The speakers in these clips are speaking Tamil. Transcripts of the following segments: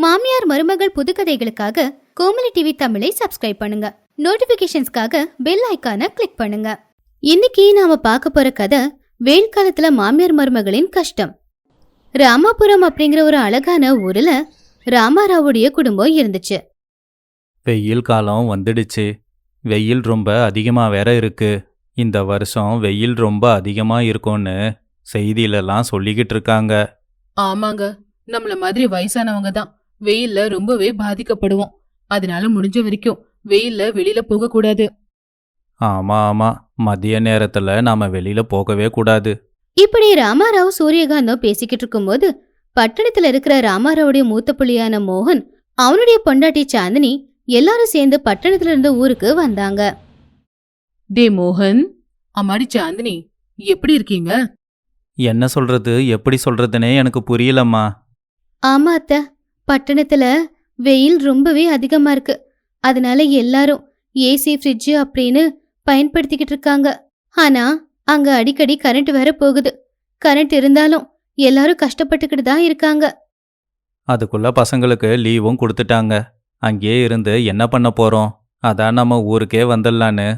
மாமியார் மருமகள் புதுக்கதைகளுக்காக கோமலி டிவி தமிழை சப்ஸ்கிரைப் பண்ணுங்க. நோட்டிபிகேஷன்ஸ்க்காக பெல் ஐகானை கிளிக் பண்ணுங்க. இன்னைக்கு நாம பார்க்க போற கதை வெயில் காலத்துல மாமியார் மருமகளின் கஷ்டம். ராமாபுரம் அப்படிங்கிற ஒரு அழகான ஊர்ல ராமாராவுடைய குடும்பம் இருந்துச்சு. வெயில் காலம் வந்துடுச்சு. வெயில் ரொம்ப அதிகமாக வேற இருக்கு. இந்த வருஷம் வெயில் ரொம்ப அதிகமாக இருக்கும்னு செய்தியிலலாம் சொல்லிக்கிட்டு இருக்காங்க. ஆமாங்க. நம்மள மாதிரி வயசானவங்க தான். வெயில்ல ரொம்பவே பாதிக்கப்படுவோம். அதனால முடிஞ்ச வரைக்கும் வெயில்ல வெளியில போக கூடாது ஆமாம் ஆமாம் மதிய நேரத்தில் நாம் வெளியில் போகவே கூடாது. இப்படி ராமாராவ் சூரியகாந்தம் பேசிக்கிட்டு இருக்கும்போது பட்டணத்துல இருக்கிற ராமாராவுடைய மூத்த புள்ளியான மோகன் அவனுடைய பொண்டாட்டி சாந்தினி எல்லாரும் சேர்ந்து பட்டணத்துல இருந்து ஊருக்கு வந்தாங்க. டே மோகன் அம்மாடி சாந்தினி எப்படி இருக்கீங்க? என்ன சொல்கிறது எப்படி சொல்கிறதுனே எனக்கு புரியலம்மா. ஆமா அத்த. பட்டணத்துல வெயில் ரொம்பவே அதிகமா இருக்கு. அதனால எல்லாரும் ஏசி ஃப்ரிட்ஜ் அப்படின்னு பயன்படுத்திக்கிட்டு இருக்காங்க. ஆனா அங்க அடிக்கடி கரண்ட் வேற போகுது. கரண்ட் இருந்தாலும் எல்லாரும் கஷ்டப்பட்டுக்கிட்டு தான் இருக்காங்க. அதுக்குள்ள பசங்களுக்கு லீவும் கொடுத்துட்டாங்க. அங்கேயே இருந்து என்ன பண்ண போகிறோம் அதான் நம்ம ஊருக்கே வந்துடலான்னு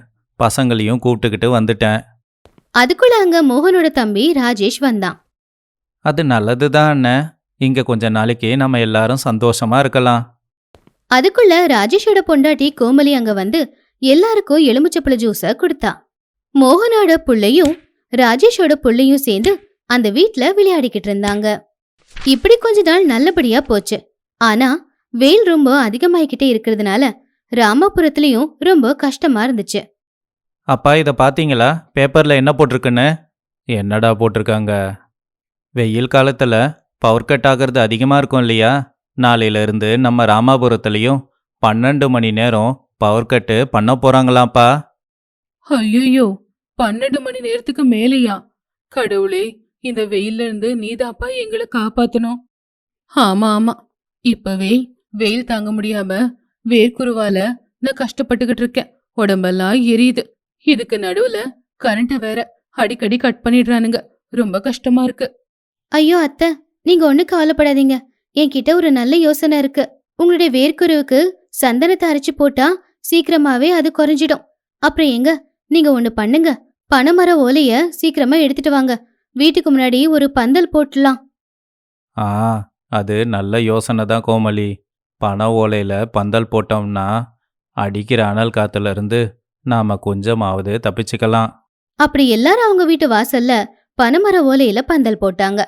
பசங்களையும் கூப்பிட்டுக்கிட்டு வந்துட்டேன். அதுக்குள்ள அங்க மோகனோட தம்பி ராஜேஷ் வந்தான். அது நல்லது தான் அண்ணன் இங்கே கொஞ்ச நாளைக்கு நம்ம எல்லாரும் சந்தோஷமா இருக்கலாம். அதுக்குள்ள ராஜேஷோட பொண்டாட்டி கோமலி அங்க வந்து எல்லாருக்கும் எலுமிச்சப்பழ ஜூஸ கொடுத்தா. மோகனோட புள்ளையும் ராஜேஷோட புள்ளையும் சேர்ந்து அந்த வீட்ல விளையாடிக்கிட்டு இருந்தாங்க. இப்படி கொஞ்ச நாள் நல்லபடியா போச்சு. ஆனா வெயில் ரொம்ப அதிகமாயிக்கிட்டே இருக்கிறதுனால ராமாபுரத்துலயும் ரொம்ப கஷ்டமா இருந்துச்சு. அப்பா இதை பார்த்தீங்களா பேப்பரில் என்ன போட்டிருக்குன்னு? என்னடா போட்டிருக்காங்க? வெயில் காலத்தில் பவர் கட் ஆகிறது அதிகமாக இருக்கும் இல்லையா? நாளையிலிருந்து நம்ம ராமாபுரத்துலேயும் பன்னெண்டு மணி நேரம் பவர் கட்டு பண்ண போகிறாங்களாம்ப்பா ஐயோ பன்னெண்டு மணி நேரத்துக்கு மேலையா? கடவுளே இந்த வெயில்ல இருந்து நீதாப்பா எங்களை காப்பாத்தணும்? ஆமா ஆமா. இப்பவே வெயில் தாங்க முடியாம வேர்க்குருவால நான் கஷ்டப்பட்டுக்கிட்டு இருக்கேன். உடம்பெல்லாம் எரியுது. இதுக்கு நடுவுல கரண்ட வேற அடிக்கடி கட் பண்ணிடுறானுங்க. ரொம்ப கஷ்டமா இருக்கு. ஐயோ அத்தை. நீங்க ஒண்ணு கவலைப்படாதீங்க. என்கிட்ட ஒரு நல்ல யோசனை இருக்கு. உங்களுடைய வேர்க்குருவுக்கு சந்தனத்தை அரைச்சு போட்டா சீக்கிரமாவே அது குறைஞ்சிடும். அப்புறம் எங்க நீங்க ஒண்ணு பண்ணுங்க. பனைமர ஓலைய சீக்கிரமா எடுத்துட்டு வாங்க. வீட்டுக்கு முன்னாடி ஒரு பந்தல் போட்டுலாம். ஆ அது நல்ல யோசனை தான் கோமலி பனை ஓலையில் பந்தல் போட்டோம்னா அடிக்கிற அனல் காத்துலேருந்து நாம் கொஞ்சமாவது தப்பிச்சுக்கலாம். அப்படி எல்லாரும் அவங்க வீட்டு வாசல்ல பனைமர ஓலையில பந்தல் போட்டாங்க.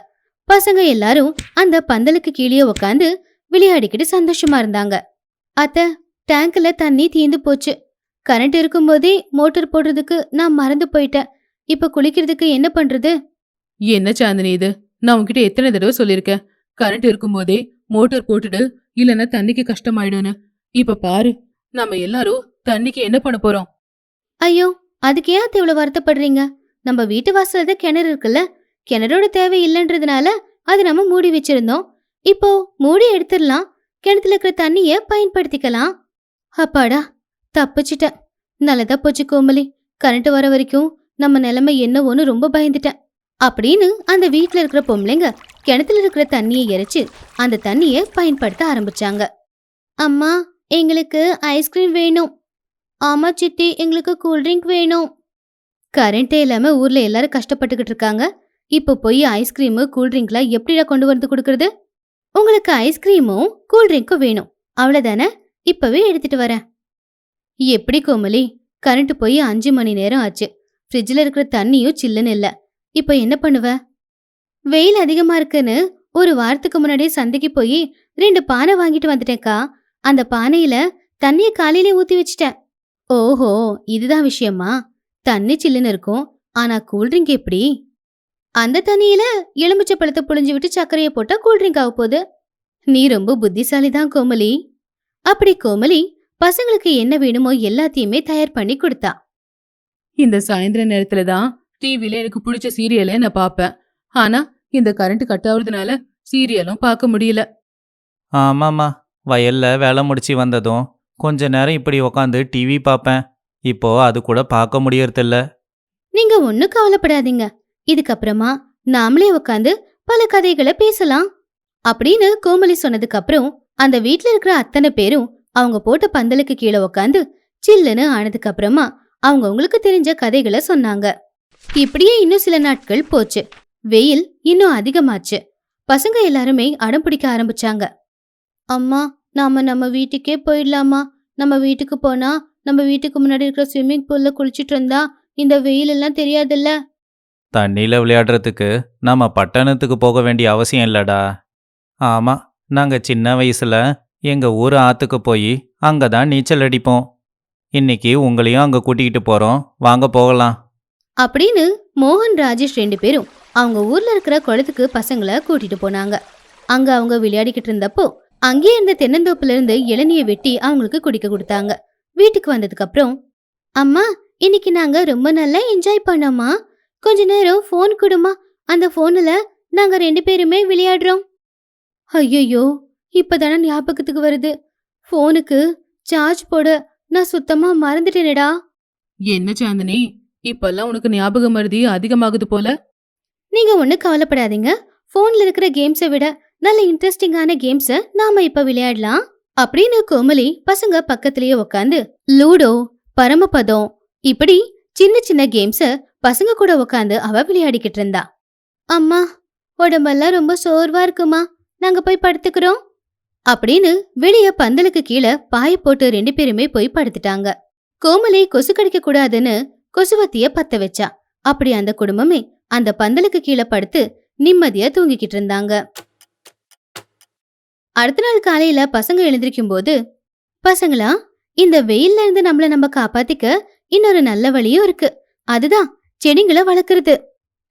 பசங்க எல்லாரும் அந்த பந்தலுக்கு கீழே உட்காந்து விளையாடிக்கிட்டு சந்தோஷமா இருந்தாங்க. அத்த டேங்க்ல தண்ணி தீந்து போச்சு. கரண்ட் இருக்கும்போதே மோட்டார் போடுறதுக்கு நான் மறந்து போயிட்டேன். இப்ப குளிக்கிறதுக்கு என்ன பண்றது? என்ன சாந்தினி இது? நான் உன்கிட்ட எத்தனை தடவை சொல்லியிருக்கேன். கரண்ட் இருக்கும்போதே மோட்டார் போட்டுடு இல்லைன்னா தண்ணிக்கு கஷ்டமாயிடும்னு. இப்ப பாரு நம்ம எல்லாரும் தண்ணிக்கு என்ன பண்ண போறோம்? ஐயோ அதுக்கு ஏன் அத்தை இவ்வளவு வருத்தப்படுறீங்க? நம்ம வீட்டு வாசல்ல தான் கிணறு இருக்குல்ல? கிணறோட தேவை இல்லைன்றதுனால அது நம்ம மூடி வச்சிருந்தோம். இப்போ மூடி எடுத்துடலாம். கிணத்துல இருக்கிற தண்ணிய பயன்படுத்திக்கலாம். அப்பாடா தப்பிச்சிட்டேன். நல்லதா போச்சு கோமலி கரண்ட் வர வரைக்கும் நம்ம நிலைமை என்னவோன்னு ரொம்ப பயந்துட்டேன். அப்படின்னு அந்த வீட்ல இருக்கிற பொம்பளைங்க கிணத்துல இருக்கிற தண்ணியை இறைச்சு அந்த தண்ணிய பயன்படுத்த ஆரம்பிச்சாங்க. அம்மா எங்களுக்கு ஐஸ்கிரீம் வேணும். ஆமா சித்தி எங்களுக்கு கூல்ட்ரிங்க் வேணும். கரண்டே இல்லாம ஊர்ல எல்லாரும் கஷ்டப்பட்டுக்கிட்டு இருக்காங்க. இப்போ போய் ஐஸ்கிரீமு கூல்ட்ரிங்க்லாம் எப்படிடா கொண்டு வந்து கொடுக்கறது? உங்களுக்கு ஐஸ்கிரீமும் கூல்ட்ரிங்க்கும் வேணும். அவ்வளோதானே இப்பவே எடுத்துட்டு வரேன். எப்படி கோமலி கரண்ட் போய் அஞ்சு மணி நேரம் ஆச்சு. ஃப்ரிட்ஜில் இருக்கிற தண்ணியும் சில்லுன்னு இல்ல. இப்போ என்ன பண்ணுவ? வெயில் அதிகமா இருக்குன்னு ஒரு வாரத்துக்கு முன்னாடியே சந்தைக்கு போய் ரெண்டு பானை வாங்கிட்டு வந்துட்டேன்க்கா. அந்த பானையில தண்ணிய காலையிலே ஊத்தி வச்சிட்டேன். ஓஹோ இதுதான் விஷயமா? தண்ணி சில்லுன்னு இருக்கும். ஆனா கூல்ட்ரிங்க் எப்படி? அந்த தண்ணியில எலுமிச்சை பழத்தை புழிஞ்சு விட்டு சர்க்கரையை போட்டா கூல்ட்ரிங்க் ஆக போகுது. நீ ரொம்ப புத்திசாலி தான் கோமலி அப்படி கோமலி பசங்களுக்கு என்ன வேணுமோ எல்லாத்தையுமே தயார் பண்ணி கொடுத்தா. இந்த சாயந்தர நேரத்துல தான் டிவில எனக்கு பிடிச்ச சீரியலை நான் பார்ப்பேன். ஆனா இந்த கரண்ட் கட் ஆகுறதுனால சீரியலும் பார்க்க முடியல. ஆமாம்மா. வயலில் வேலை முடிச்சு வந்ததும் கொஞ்ச நேரம் இப்படி உக்காந்து டிவி பார்ப்பேன். இப்போ அது கூட பார்க்க முடியறதில்ல. நீங்க ஒன்னும் கவலைப்படாதீங்க. இதுக்கப்புறமா நாமளே உட்காந்து பல கதைகளை பேசலாம். அப்படின்னு கோமலி சொன்னதுக்கு அப்புறம் அந்த வீட்ல இருக்கிற அத்தனை பேரும் அவங்க போட்ட பந்தலுக்கு கீழே உக்காந்து சில்லுன்னு ஆனதுக்கு அப்புறமா அவங்க அவங்களுக்கு தெரிஞ்ச கதைகளை சொன்னாங்க. இப்படியே இன்னும் சில நாட்கள் போச்சு. வெயில் இன்னும் அதிகமாச்சு. பசங்க எல்லாருமே அடம் பிடிக்க ஆரம்பிச்சாங்க. அம்மா நாம நம்ம வீட்டுக்கே போயிடலாமா? நம்ம வீட்டுக்கு போனா நம்ம வீட்டுக்கு முன்னாடி இருக்கிற ஸ்விம்மிங் பூல்ல குளிச்சிட்டு இருந்தா இந்த வெயில் எல்லாம் தெரியாதுல்ல? தண்ணியில் விளையாடுறதுக்கு நம்ம பட்டணத்துக்கு போக வேண்டிய அவசியம் இல்லடா. ஆமாம் நாங்கள் சின்ன வயசில் எங்கள் ஊர் ஆற்றுக்கு போய் அங்கே தான் நீச்சல் அடிப்போம். இன்னைக்கு உங்களையும் அங்கே கூட்டிகிட்டு போகிறோம் வாங்க போகலாம். அப்படின்னு மோகன் ராஜேஷ் ரெண்டு பேரும் அவங்க ஊர்ல இருக்கிற குளத்துக்கு பசங்களை கூட்டிட்டு போனாங்க. அங்க அவங்க விளையாடிக்கிட்டு இருந்தப்போ அங்கேயே இருந்த தென்னந்தோப்புல இருந்து வெட்டி அவங்களுக்கு குடிக்க கொடுத்தாங்க. வீட்டுக்கு வந்ததுக்கு அப்புறம் அம்மா இன்னைக்கு நாங்க ரொம்ப நல்லா என்ஜாய் பண்ணோமா கொஞ்ச நேரம் ஃபோன் கொடுமா. அந்த ஃபோன்ல நாங்க ரெண்டு பேருமே விளையாடுறோம். ஐயோ இப்பதானே ஞாபகத்துக்கு வருது. ஃபோனுக்கு சார்ஜ் போட நான் சுத்தமா மறந்துட்டேனேடா. என்ன சாந்தினி இப்பெல்லாம் உனக்கு ஞாபக மருதி அதிகமாகுது போல? நீங்க ஒண்ணு கவலைப்படாதீங்க. போன்ல இருக்கிற கேம்ஸை விட நல்ல இன்ட்ரெஸ்டிங்கான கேம்ஸ நாம இப்ப விளையாடலாம். அப்படின்னு கோமலி பசங்க பக்கத்திலேயே உக்காந்து லூடோ பரமபதம் இப்படி சின்ன சின்ன கேம்ஸ பசங்க கூட உக்காந்து அவ விளையாடிக்கிட்டு இருந்தா அம்மா உடம்பெல்லாம் ரொம்ப சோர்வா இருக்குமா? நாங்க போய் படுத்துக்கிறோம். அப்படின்னு வெளிய பந்தலுக்கு கீழே பாய போட்டு ரெண்டு பேருமே போய் படுத்துட்டாங்க. கோமலை கொசு கடிக்க கூடாதுன்னு கொசுவத்திய பத்த வச்சா. அப்படி அந்த குடும்பமே அந்த பந்தலுக்கு கீழே படுத்து நிம்மதியா தூங்கிக்கிட்டு இருந்தாங்க அடுத்த நாள் காலையில பசங்க எழுந்திருக்கும் போது பசங்களா இந்த வெயில்ல இருந்து நம்மள நம்ம காப்பாத்திக்க இன்னொரு நல்ல வழியும் இருக்கு. அதுதான் செடிங்களை வளர்க்கறது.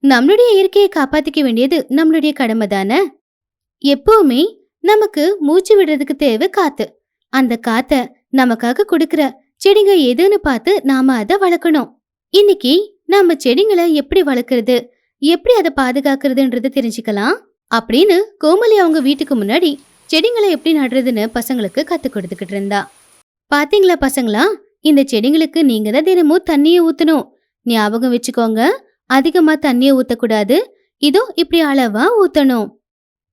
நம்மளுடைய இயற்கையை காப்பாத்திக்க வேண்டியது நம்மளுடைய கடமை தானே? எப்பவுமே நமக்கு மூச்சு விடுறதுக்கு தேவை காத்து. அந்த காத்த நமக்காக கொடுக்கற செடிங்க எதுன்னு பார்த்து நாம அதை வளர்க்கணும். இன்னைக்கு நாம செடிங்களை எப்படி வளர்க்கறது எப்படி அதை பாதுகாக்கிறதுன்றது தெரிஞ்சுக்கலாம். அப்படின்னு கோமலி அவங்க வீட்டுக்கு முன்னாடி செடிங்களை எப்படி நடுறதுன்னு பசங்களுக்கு கத்து கொடுத்துக்கிட்டு இருந்தா. பாத்தீங்களா பசங்களா? இந்த செடிங்களுக்கு நீங்க தான் தினமும் தண்ணியை ஊத்தணும். ஞாபகம் வச்சுக்கோங்க. அதிகமா தண்ணியை ஊத்தக்கூடாது. இதோ இப்படி அளவா ஊத்தணும்.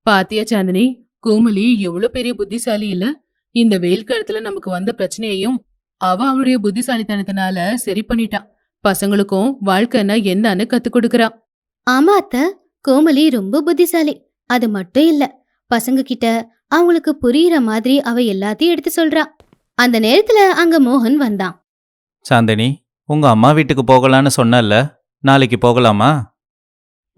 பாத்தியா சாந்தினி கோமலி எவ்வளவு பெரிய புத்திசாலி இல்ல? இந்த வெயில் காலத்துல நமக்கு வந்த பிரச்சனையையும் அவ அவளுடைய புத்திசாலித்தனத்தினால சரி பண்ணிட்டான் பசங்களுக்கும் வாழ்க்கைன்னா என்னன்னு கத்து கொடுக்கறா. ஆமா அத்த கோமலி ரொம்ப புத்திசாலி. அது மட்டும் இல்ல பசங்க கிட்ட அவங்களுக்கு புரியுற மாதிரி அவ எல்லாத்தையும் எடுத்து சொல்றா. அந்த நேரத்துல அங்க மோகன் வந்தான். சாந்தினி உங்க அம்மா வீட்டுக்கு போகலான்னு சொன்னல்ல நாளைக்கு போகலாமா?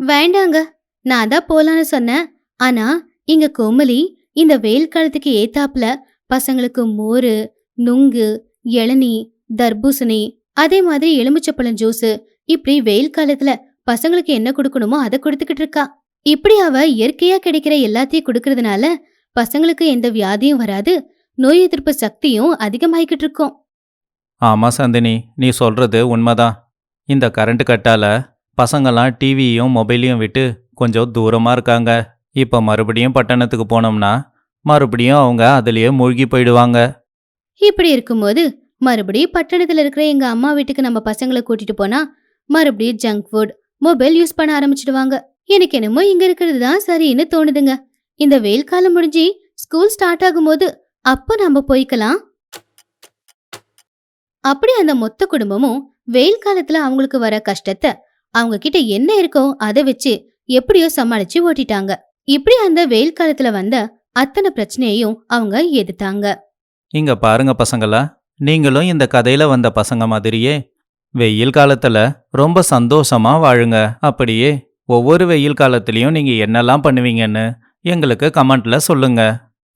வேண்டாங்க நான் தான் போலான்னு சொன்னேன். ஆனா இங்க கோமலி இந்த வெயில் காலத்துக்கு ஏத்தாப்புல பசங்களுக்கு மோரு நுங்கு இளநீ தர்பூசணி அதே மாதிரி எலுமிச்சப்பழம் ஜூஸ் இப்படி வெயில் காலத்துல பசங்களுக்கு என்ன கொடுக்கணுமோ அதை கொடுத்துக்கிட்டு இருக்கா. இப்படி அவ இயற்கையா கிடைக்கிற எல்லாத்தையும் கொடுக்கறதுனால பசங்களுக்கு எந்த வியாதியும் வராது நோய் எதிர்ப்பு சக்தியும் அதிகமாயிக்கிட்டு இருக்கும். ஆமாம் சந்தினி நீ சொல்கிறது உண்மைதான் இந்த கரண்ட் கட்டால பசங்கள்லாம் டிவியையும் மொபைலையும் விட்டு கொஞ்சம் தூரமாக இருக்காங்க. இப்போ மறுபடியும் பட்டணத்துக்கு போனோம்னா மறுபடியும் அவங்க அதுலேயே மூழ்கி போயிடுவாங்க. இப்படி இருக்கும்போது மறுபடியும் பட்டணத்தில் இருக்கிற எங்கள் அம்மா வீட்டுக்கு நம்ம பசங்களை கூட்டிட்டு போனா மறுபடியும் ஜங்க் ஃபுட் மொபைல் யூஸ் பண்ண ஆரம்பிச்சிடுவாங்க. எனக்கு என்னமோ இங்கே இருக்கிறது தான் சரின்னு தோணுதுங்க. இந்த வெயில் காலம் முடிஞ்சு ஸ்கூல் ஸ்டார்ட் ஆகும்போது அப்போ நம்ம போய்க்கலாம். அப்படி அந்த மொத்த குடும்பமும் வெயில் காலத்துல அவங்களுக்கு வர கஷ்டத்தை அவங்க கிட்ட என்ன இருக்கோ அதை வச்சு எப்படியோ சமாளிச்சு ஓட்டிட்டாங்க. இப்படி அந்த வெயில் காலத்துல வந்த அத்தனை பிரச்சனையையும் அவங்க எதிர்த்தாங்க. இங்க பாருங்க பசங்களா நீங்களும் இந்த கதையில வந்த பசங்க மாதிரியே வெயில் காலத்துல ரொம்ப சந்தோஷமா வாழுங்க. அப்படியே ஒவ்வொரு வெயில் காலத்துலயும் நீங்க என்னெல்லாம் பண்ணுவீங்கன்னு எங்களுக்கு கமெண்ட்ல சொல்லுங்க.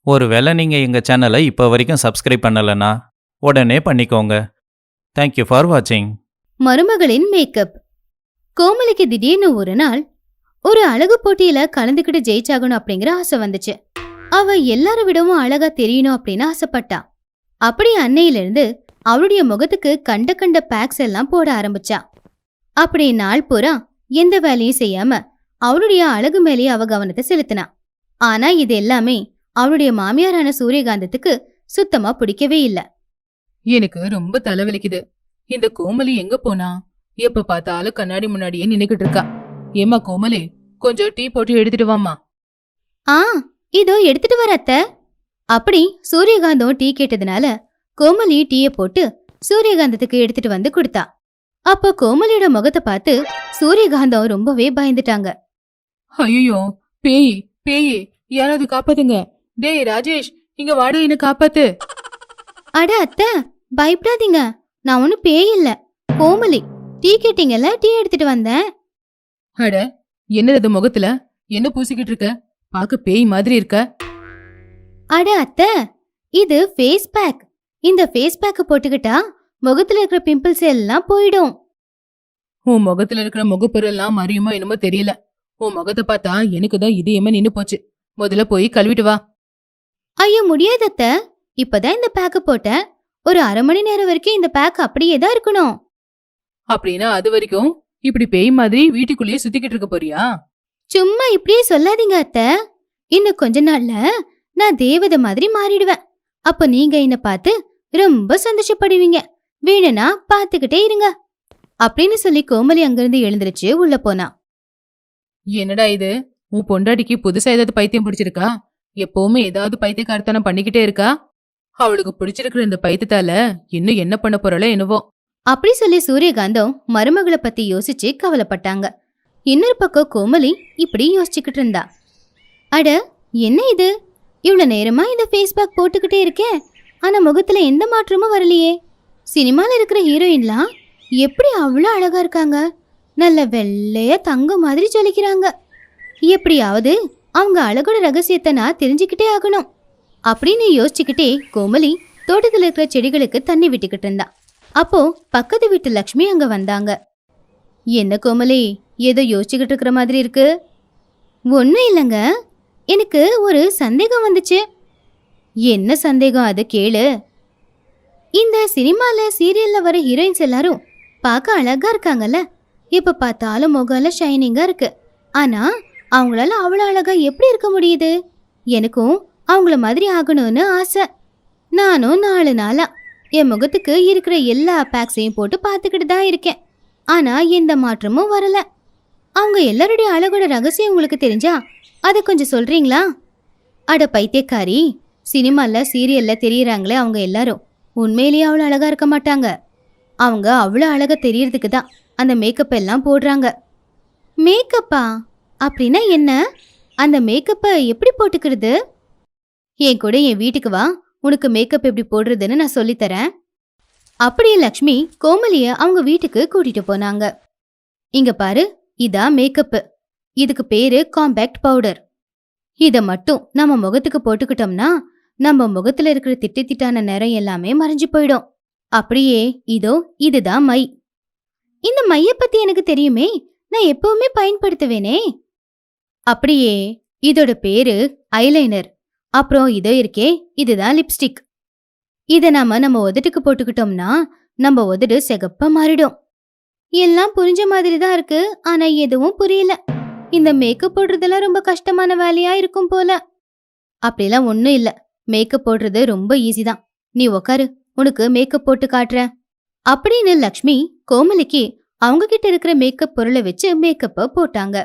ஒருவேளை நீங்க எங்க சேனலை இப்போ வரைக்கும் சப்ஸ்கிரைப் பண்ணலைன்னா உடனே பண்ணிக்கோங்க. தேங்க்யூ ஃபார் வாட்சிங் மருமகளின் மேக்கப் கோமலிக்கு திடீர்னு ஒரு நாள் ஒரு அழகு போட்டியில கலந்துக்கிட்டு ஜெயிச்சாகணும் அப்படிங்கிற ஆசை வந்துச்சு. அவ எல்லார விடவும் அழகா தெரியணும் அப்படின்னு ஆசைப்பட்டா. அப்படி அன்னையிலிருந்து அவளுடைய முகத்துக்கு கண்ட கண்ட பேக்ஸ் எல்லாம் போட ஆரம்பிச்சா. அப்படி நாள் பூரா எந்த வேலையும் செய்யாம அவளுடைய அழகு மேலேயே அவ கவனத்தை செலுத்தினா. ஆனா இது எல்லாமே அவளுடைய மாமியாரான சூரியகாந்தத்துக்கு சுத்தமா பிடிக்கவே இல்ல. எனக்கு ரொம்ப தலைவலிக்குது. இந்த கோமலி எங்க போனா? எப்ப பார்த்தாலும் கண்ணாடி முன்னாடியே நின்னுக்கிட்டு இருக்கா. ஏமா கோமலி கொஞ்சம் டீ போட்டு எடுத்துட்டு வாமா ஆ இதோ எடுத்துட்டு வர அத்தை. அப்படி சூரியகாந்தம் டீ கேட்டதுனால கோமலி டீயை போட்டு சூரியகாந்தத்துக்கு எடுத்துட்டு வந்து கொடுத்தா. அப்போ கோமலியோட முகத்தை பார்த்து சூரியகாந்தம் ரொம்பவே பயந்துட்டாங்க. ஐயோ பேய் பேய் யாராவது காப்பாத்துங்க. டேய் ராஜேஷ் இங்க வாடா என்ன காப்பாத்து. அட அத்தை பயப்படாதீங்க. நான் ஒன்னும் பேய் இல்ல. கோமலி டீ கேட்டீங்கல்ல? டீ எடுத்துட்டு வந்தேன். அட என்னது அது முகத்துல? என்ன பூசிக்கிட்டு இருக்க? பாக்க பேய் மாதிரி இருக்க. அட அத்தை இது ஃபேஸ் பேக் இந்த ஃபேஸ் பேக் போட்டுக்கிட்டா முகத்துல இருக்கிற பிம்பிள்ஸ் எல்லாம் போயிடும். உன் முகத்துல இருக்கிற முகப்பொருள்லாம் மறியுமா என்னமோ தெரியல. உன் முகத்தை பார்த்தா எனக்கு தான் இதயமே நின்னு போச்சு. முதல்ல போய் கழுவிட்டு வா. ஐயோ முடியாது அத்தை. இப்பதான் இந்த பேக்க போட்டேன். ஒரு அரை மணி நேரம் வரைக்கும் இந்த பேக் அப்படியே தான் இருக்கணும். அப்படின்னா அது வரைக்கும் இப்படி பேய் மாதிரி வீட்டுக்குள்ளேயே சுத்திக்கிட்டு இருக்க போறியா? சும்மா இப்படியே சொல்லாதீங்க அத்தை. இன்னும் கொஞ்ச நாள்ல நான் தேவதை மாதிரி மாறிடுவேன். அப்ப நீங்க என்ன பார்த்து ரொம்ப சந்தோஷப்படுவீங்க. வேணும்னா பாத்துக்கிட்டே இருங்க. அப்படின்னு சொல்லி கோமலி அங்கிருந்து எழுந்திருச்சு உள்ள போனா. என்னடா இது? உன் பொண்டாட்டிக்கு புதுசா ஏதாவது பைத்தியம் பிடிச்சிருக்கா? எப்பவுமே ஏதாவது பைத்தியக்காரத்தனம் பண்ணிக்கிட்டே இருக்கா? அவளுக்கு பிடிச்சிருக்கிற இந்த பைத்தியத்தால இன்னும் என்ன பண்ண போறாளோ என்னவோ. அப்படி சொல்லி சூரியகாந்தம் மருமகளை பத்தி யோசிச்சு கவலைப்பட்டாங்க. இன்னொரு பக்கம் கோமலி இப்படி யோசிச்சுக்கிட்டு இருந்தா. அட என்ன இது? இவ்வளவு நேரமா இந்த ஃபேஸ் பேக் போட்டுக்கிட்டே இருக்கேன் ஆனா முகத்துல எந்த மாற்றமும் வரலையே. சினிமால இருக்கிற ஹீரோயின்லாம் எப்படி அவ்வளோ அழகா இருக்காங்க? நல்ல வெள்ளைய தங்க மாதிரி ஜொலிக்கிறாங்க. எப்படியாவது அவங்க அழகோட ரகசியத்தை நான் தெரிஞ்சுக்கிட்டே ஆகணும். அப்படின்னு யோசிச்சுக்கிட்டே கோமலி தோட்டத்தில் இருக்கிற செடிகளுக்கு தண்ணி விட்டுக்கிட்டு இருந்தா. அப்போ பக்கத்து வீட்டு லக்ஷ்மி அங்க வந்தாங்க. என்ன கோமலி ஏதோ யோசிச்சுக்கிட்டு இருக்கிற மாதிரி இருக்கு? ஒன்றும் இல்லைங்க. எனக்கு ஒரு சந்தேகம் வந்துச்சு. என்ன சந்தேகம்? அது கேளு. இந்த சினிமாவில் சீரியலில் வர ஹீரோயின்ஸ் எல்லாரும் பார்க்க அழகாக இருக்காங்கல்ல. இப்போ பார்த்தாலும் முகம்ல ஷைனிங்காக இருக்கு. ஆனால் அவங்களால அவ்வளோ அழகாக எப்படி இருக்க முடியுது? எனக்கும் அவங்கள மாதிரி ஆகணும்னு ஆசை. நானும் நாலு நாளா என் முகத்துக்கு இருக்கிற எல்லா பேக்ஸையும் போட்டு பார்த்துக்கிட்டு தான் இருக்கேன். ஆனால் எந்த மாற்றமும் வரலை. அவங்க எல்லாருடைய அழகோட ரகசியம் உங்களுக்கு தெரிஞ்சா அதை கொஞ்சம் சொல்கிறீங்களா அட பைத்தியக்காரி சினிமாவில் சீரியலில் தெரியுறாங்களே அவங்க எல்லாரும். உண்மையிலேயே அவ்வளோ அழகாக இருக்க மாட்டாங்க. அவங்க அவ்வளோ அழகாக தெரியறதுக்கு தான் அந்த மேக்கப் எல்லாம் போடுறாங்க. மேக்கப்பா அப்படின்னா என்ன? அந்த மேக்கப்பை எப்படி போட்டுக்கிறது? என் கூட என் வீட்டுக்கு வா. உனக்கு மேக்கப் எப்படி போடுறதுன்னு நான் சொல்லித்தரேன். அப்படியே லக்ஷ்மி கோமலிய அவங்க வீட்டுக்கு கூட்டிட்டு போனாங்க. இங்க பாரு இதான் மேக்கப்பு இதுக்கு பேரு காம்பேக்ட் பவுடர் இத மட்டும் நம்ம முகத்துக்கு போட்டுக்கிட்டோம்னா நம்ம முகத்துல இருக்கிற திட்டு திட்டான நிறம் எல்லாமே மறைஞ்சு போயிடும். அப்படியே இதோ இதுதான் மை. இந்த மைய பத்தி எனக்கு தெரியுமே. நான் எப்பவுமே பயன்படுத்துவேனே. அப்படியே இதோட பேரு ஐலைனர் அப்புறம் இதோ இருக்கே இதுதான் லிப்ஸ்டிக் இத நாம நம்ம உதட்டுக்கு போட்டுக்கிட்டோம்னா நம்ம உதடு சிகப்பா மாறிடும். எல்லாம் புரிஞ்ச மாதிரி தான் இருக்கு ஆனா எதுவும் புரியல. இந்த மேக்கப் போடுறதெல்லாம் ரொம்ப கஷ்டமான வேலையா இருக்கும் போல. அப்படிலாம் ஒன்றும் இல்ல. மேக்கப் போடுறது ரொம்ப ஈஸி தான். நீ உக்காரு உனக்கு மேக்கப் போட்டு காட்டுறேன். அப்படின்னு லக்ஷ்மி கோமலிக்கு அவங்க கிட்ட இருக்கிற மேக்கப் பொருளை வச்சு மேக்கப்ப போட்டாங்க.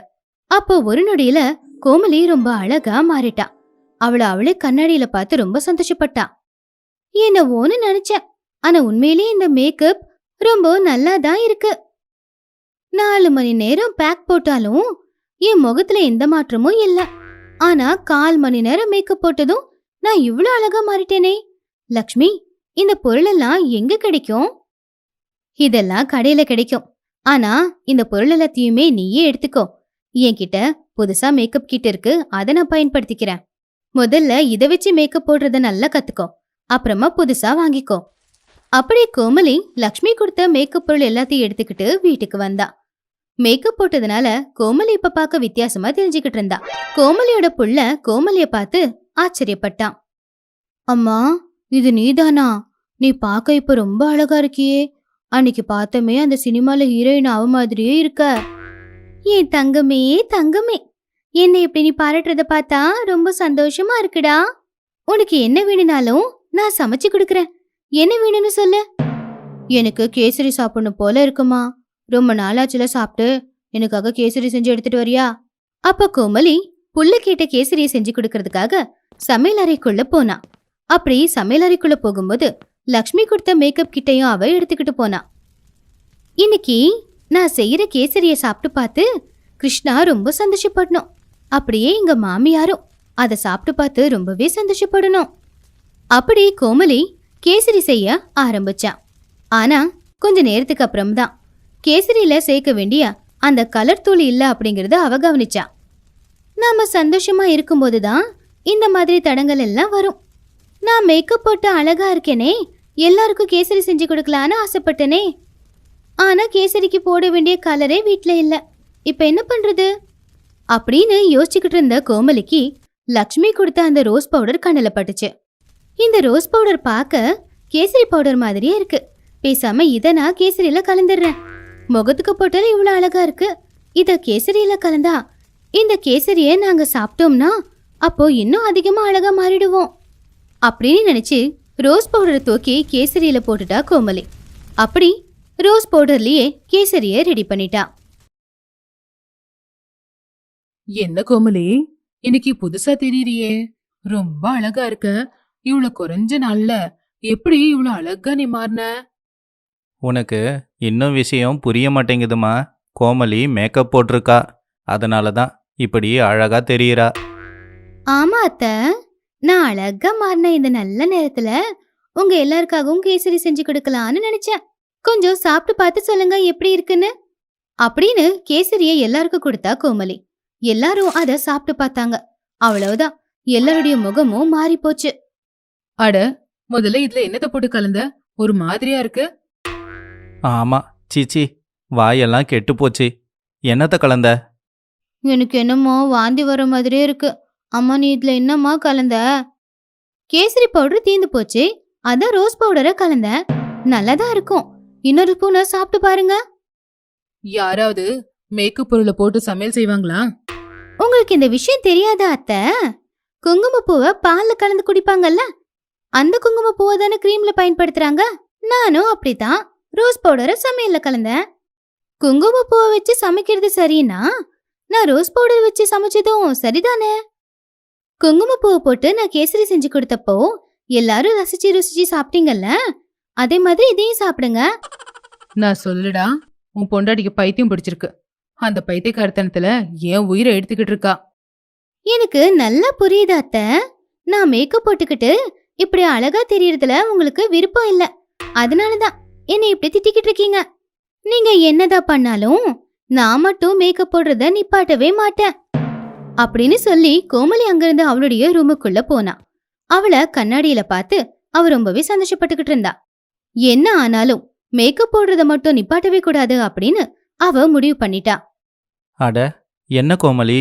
அப்போ ஒரு நொடியில கோமலி ரொம்ப அழகா மாறிட்டா. அவள அவளே கண்ணாடியில பார்த்து ரொம்ப சந்தோஷப்பட்டா. என்னவோன்னு நினைச்சேன். ஆனா உண்மையிலேயே இந்த மேக்கப் ரொம்ப நல்லா தான் இருக்கு. நாலு மணி நேரம் பேக் போட்டாலும் என் முகத்துல எந்த மாற்றமும் இல்ல. ஆனா கால் மணி நேரம் மேக்கப் போட்டதும் நான் இவ்ளோ அழகா மாறிட்டேனே. லக்ஷ்மி இந்த பொருளெல்லாம் எங்க கிடைக்கும்? இதெல்லாம் கடையில கிடைக்கும். ஆனா இந்த பொருள் எல்லாத்தையுமே நீயே எடுத்துக்கோ. என்கிட்ட புதுசா மேக்கப் கிட் இருக்கு. அதை நான் பயன்படுத்திக்கிறேன். முதல்ல இதை வச்சு மேக்கப் போடுறத நல்லா கத்துக்கோ. அப்புறமா புதுசா வாங்கிக்கோ. அப்படியே கோமலி லக்ஷ்மி கொடுத்த மேக்கப் பொருள் எல்லாத்தையும் எடுத்துக்கிட்டு வீட்டுக்கு வந்தா. மேக்கப் போட்டதுனால கோமலி இப்ப பார்க்க வித்தியாசமா தெரிஞ்சுக்கிட்டு இருந்தா. கோமலியோட புள்ள கோமலிய பார்த்து ஆச்சரியப்பட்டான். அம்மா இது நீதானா? நீ பார்க்க இப்ப ரொம்ப அழகா இருக்கியே. அன்னைக்கு பார்த்தமே அந்த சினிமால ஹீரோயின் அவ மாதிரியே இருக்க. என் தங்கமே தங்கமே என்னை இப்படி நீ பாராட்டுறத பார்த்தா ரொம்ப சந்தோஷமா இருக்குடா. உனக்கு என்ன வேணும்னாலும் நான் சமைச்சு கொடுக்கறேன். என்ன வேணும்னு சொல்லு. எனக்கு கேசரி சாப்பிடணும் போல இருக்குமா. ரொம்ப நாளாச்சுல சாப்பிட்டு எனக்காக கேசரி செஞ்சு எடுத்துட்டு வரியா? அப்ப கோமலி புள்ள கேட்ட கேசரியை செஞ்சு கொடுக்கறதுக்காக சமையல் அறைக்குள்ள போனா. அப்படி சமையல் அறைக்குள்ள போகும்போது லக்ஷ்மி கொடுத்த மேக்கப் கிட்டையும் அவ எடுத்துக்கிட்டு போனா. இன்னைக்கு நான் செய்யற கேசரிய சாப்பிட்டு பார்த்து கிருஷ்ணா ரொம்ப சந்தோஷப்படணும். அப்படியே எங்க மாமியாரும் அதை சாப்பிட்டு பார்த்து ரொம்பவே சந்தோஷப்படணும். அப்படி கோமலி கேசரி செய்ய ஆரம்பிச்சான் ஆனா கொஞ்ச நேரத்துக்கு அப்புறம் தான் கேசரியில சேர்க்க வேண்டிய அந்த கலர் தூள் இல்ல அப்படிங்கறத அவ கவனிச்சா. நாம சந்தோஷமா இருக்கும்போது தான் இந்த மாதிரி தடங்கள் எல்லாம் வரும். நான் மேக்கப் போட்டு அழகா இருக்கேனே எல்லாருக்கும் கேசரி செஞ்சு கொடுக்கலான்னு ஆசைப்பட்டனே. ஆனா கேசரிக்கு போட வேண்டிய கலரே வீட்டில் இல்ல. இப்ப என்ன பண்றது? அப்படின்னு யோசிச்சுக்கிட்டு இருந்த கோமலிக்கு லக்ஷ்மி கொடுத்த அந்த ரோஸ் பவுடர் கண்ணில் பட்டுச்சு. இந்த ரோஸ் பவுடர் பார்க்க கேசரி பவுடர் மாதிரியே இருக்கு. பேசாம இதை நான் கேசரியில கலந்துடுறேன். முகத்துக்கு போட்டால் இவ்வளோ அழகா இருக்கு. இதை கேசரியில கலந்தா இந்த கேசரியை நாங்க சாப்பிட்டோம்னா அப்போ இன்னும் அதிகமா அழகா மாறிடுவோம். அப்படின்னு நினைச்சு ரோஸ் பவுடரை தூக்கி கேசரியில போட்டுட்டா கோமலி. அப்படி ரோஸ் பவுடர்லயே கேசரியை ரெடி பண்ணிட்டா. என்ன கோமலி? இன்னைக்கு புதுசா தெரியறியே. ரொம்ப அழகா இருக்க. இவ்வளவு குறைஞ்ச நாள்ல எப்படி இவ்வளவு அழகா நீ மாறின? உனக்கு இன்னும் விஷயம் புரிய மாட்டேங்குதுமா? கோமலி மேக்கப் போட்டிருக்கா. அதனால தான் இப்படி அழகா தெரியுறா. ஆமா அத்தை. நான் அழகா மாறின இந்த நல்ல நேரத்துல உங்க எல்லாருக்காகவும் கேசரி செஞ்சு கொடுக்கலான்னு நினைச்சேன். கொஞ்சம் சாப்பிட்டு பார்த்து சொல்லுங்க எப்படி இருக்குன்னு. அப்படின்னு கேசரியை எல்லாருக்கும் கொடுத்தா கோமலி. எல்லாரும் அத சாப்பிட்டு பார்த்தாங்க. அவ்வளவுதான். எல்லாருடைய முகமும் மாறி போச்சு. அட முதல்ல இதுல என்னத்த போட்டு கலந்த? ஒரு மாதிரியா இருக்கு. ஆமா சீச்சி வாயெல்லாம் கெட்டு போச்சு. என்னத்த கலந்த? எனக்கு என்னமோ வாந்தி வர மாதிரியே இருக்கு. அம்மா நீ இதுல என்னம்மா கலந்த? கேசரி பவுடர் தீந்து போச்சு. அதான் ரோஸ் பவுடரை கலந்த. நல்லாதான் இருக்கும். இன்னொரு ஸ்பூனை சாப்பிட்டு பாருங்க. யாராவது மேக்கப் பொருளை போட்டு சமையல் செய்வாங்களா? உங்களுக்கு இந்த விஷயம் தெரியாதா அத்தை? குங்குமப்பூவை பால்ல கலந்து குடிப்பாங்கல்ல? அந்த குங்குமப்பூவை தானே கிரீம்ல பயன்படுத்துறாங்க? நானும் அப்படித்தான். ரோஸ் பவுடரை சமையல்ல கலந்தேன். குங்குமப்பூவை வச்சு சமைக்கிறது சரின்னா நான் ரோஸ் பவுடர் வச்சு சமைச்சதும் சரிதானே? குங்குமப்பூவை போட்டு நான் கேசரி செஞ்சு கொடுத்தப்போ எல்லாரும் ரசிச்சு ருசிச்சு சாப்பிட்டீங்கல்ல? அதே மாதிரி இதையும் சாப்பிடுங்க. நான் சொல்லுடா உன் பொண்டாட்டிக்கு பைத்தியம் பிடிச்சிருக்கு. அந்த பைத்தியக்காரத்தனத்துல ஏன் உயிரை எடுத்துக்கிட்டு இருக்கா. எனக்கு நல்லா புரியுது அத்தை. நான் மேக்கப் போட்டுக்கிட்டு இப்படி அழகா தெரியறதுல உங்களுக்கு விருப்பம் இல்ல. அதனாலதான் என்னை இப்படி திட்டிக்கிட்டு இருக்கீங்க. நீங்க என்னதான் பண்ணாலும் நான் மட்டும் மேக்கப் போடுறத நிப்பாட்டவே மாட்டேன். அப்படின்னு சொல்லி கோமலி அங்கிருந்து அவளுடைய ரூமுக்குள்ள போனா. அவளை கண்ணாடியில பார்த்து அவ ரொம்பவே சந்தோஷப்பட்டுக்கிட்டு இருந்தா. என்ன ஆனாலும் மேக்கப் போடுறத மட்டும் நிப்பாட்டவே கூடாது அப்படின்னு அவ முடிவு பண்ணிட்டா. அட என்ன கோமலி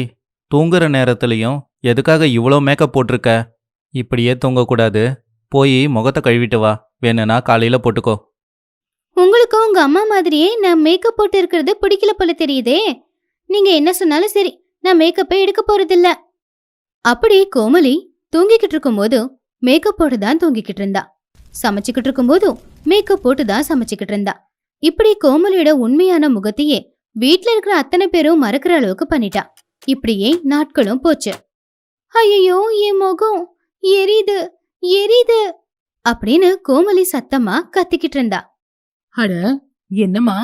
தூங்குற நேரத்துலையும் எதுக்காக இவ்வளோ மேக்கப் போட்டிருக்க? இப்படியே தூங்கக்கூடாது. போய் முகத்தை கழுவிட்டு வா. வேணும்னா காலையில் போட்டுக்கோ. உங்களுக்கும் உங்க அம்மா மாதிரியே நான் மேக்கப் போட்டு இருக்கிறது பிடிக்கல போல தெரியுதே. நீங்க என்ன சொன்னாலும் சரி நான் மேக்கப்பை எடுக்க போறதில்ல. அப்படி கோமலி தூங்கிக்கிட்டு இருக்கும்போது மேக்கப் போட்டு தான் தூங்கிக்கிட்டு இருந்தா. சமைச்சுக்கிட்டு இருக்கும்போதும் மேக்கப் போட்டு தான் சமைச்சுக்கிட்டு இருந்தா. இப்படி கோமலியோட உண்மையான முகத்தையே வீட்ல இருக்கிற அத்தனை பேரும் மறக்கிற அளவுக்கு பண்ணிட்டா. இப்படியே நாட்களும் போச்சு. ஐயோ என் முகம்! எரியுது! எரியுது! அப்படின்னு கோமலி சத்தமா கத்திக்கிட்டு இருந்தா. அட என்னம்மா?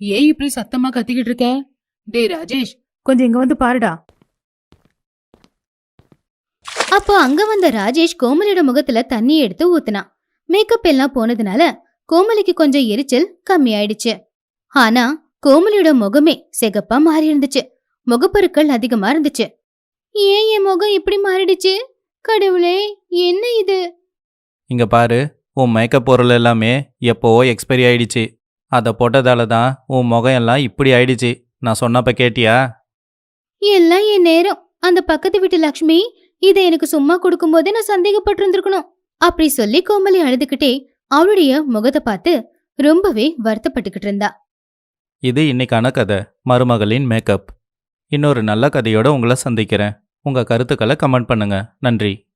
ஏன் இப்படி சத்தமா கத்திக்கிட்டு இருக்க? டேய் ராஜேஷ் கொஞ்சம் இங்க வந்து பாருடா. அப்போ அங்க வந்த ராஜேஷ் கோமலியோட முகத்துல தண்ணி எடுத்து ஊத்துனான் மேக்கப் எல்லாம் போனதுனால கோமலிக்கு கொஞ்சம் எரிச்சல் கம்மியாயிடுச்சு. ஆனா கோமலியோட முகமே சிகப்பா மாறி இருந்துச்சு. முகப்பருக்கள் அதிகமா இருந்துச்சு. ஏன் என் முகம் இப்படி மாறிடுச்சு? கடவுளே என்ன இது? இங்கே பாரு உன் மேக்கப் பொருள் எல்லாமே எப்போவோ எக்ஸ்பைரி ஆயிடுச்சு. அதை போட்டதால தான் உன் முகம் எல்லாம் இப்படி ஆயிடுச்சு. நான் சொன்னப்ப கேட்டியா? எல்லாம் என் நேரம். அந்த பக்கத்து வீட்டு லக்ஷ்மி இதை எனக்கு சும்மா கொடுக்கும்போதே நான் சந்தேகப்பட்டிருந்திருக்கணும். அப்படி சொல்லி கோமலி அழுதுகிட்டே அவளுடைய முகத்தை பார்த்து ரொம்பவே வருத்தப்பட்டுக்கிட்டு இருந்தா. இது இன்னைக்கான கதை மருமகளின் மேக்கப். இன்னொரு நல்ல கதையோட உங்களை சந்திக்கிறேன். உங்கள் கருத்துக்களை கமெண்ட் பண்ணுங்க. நன்றி.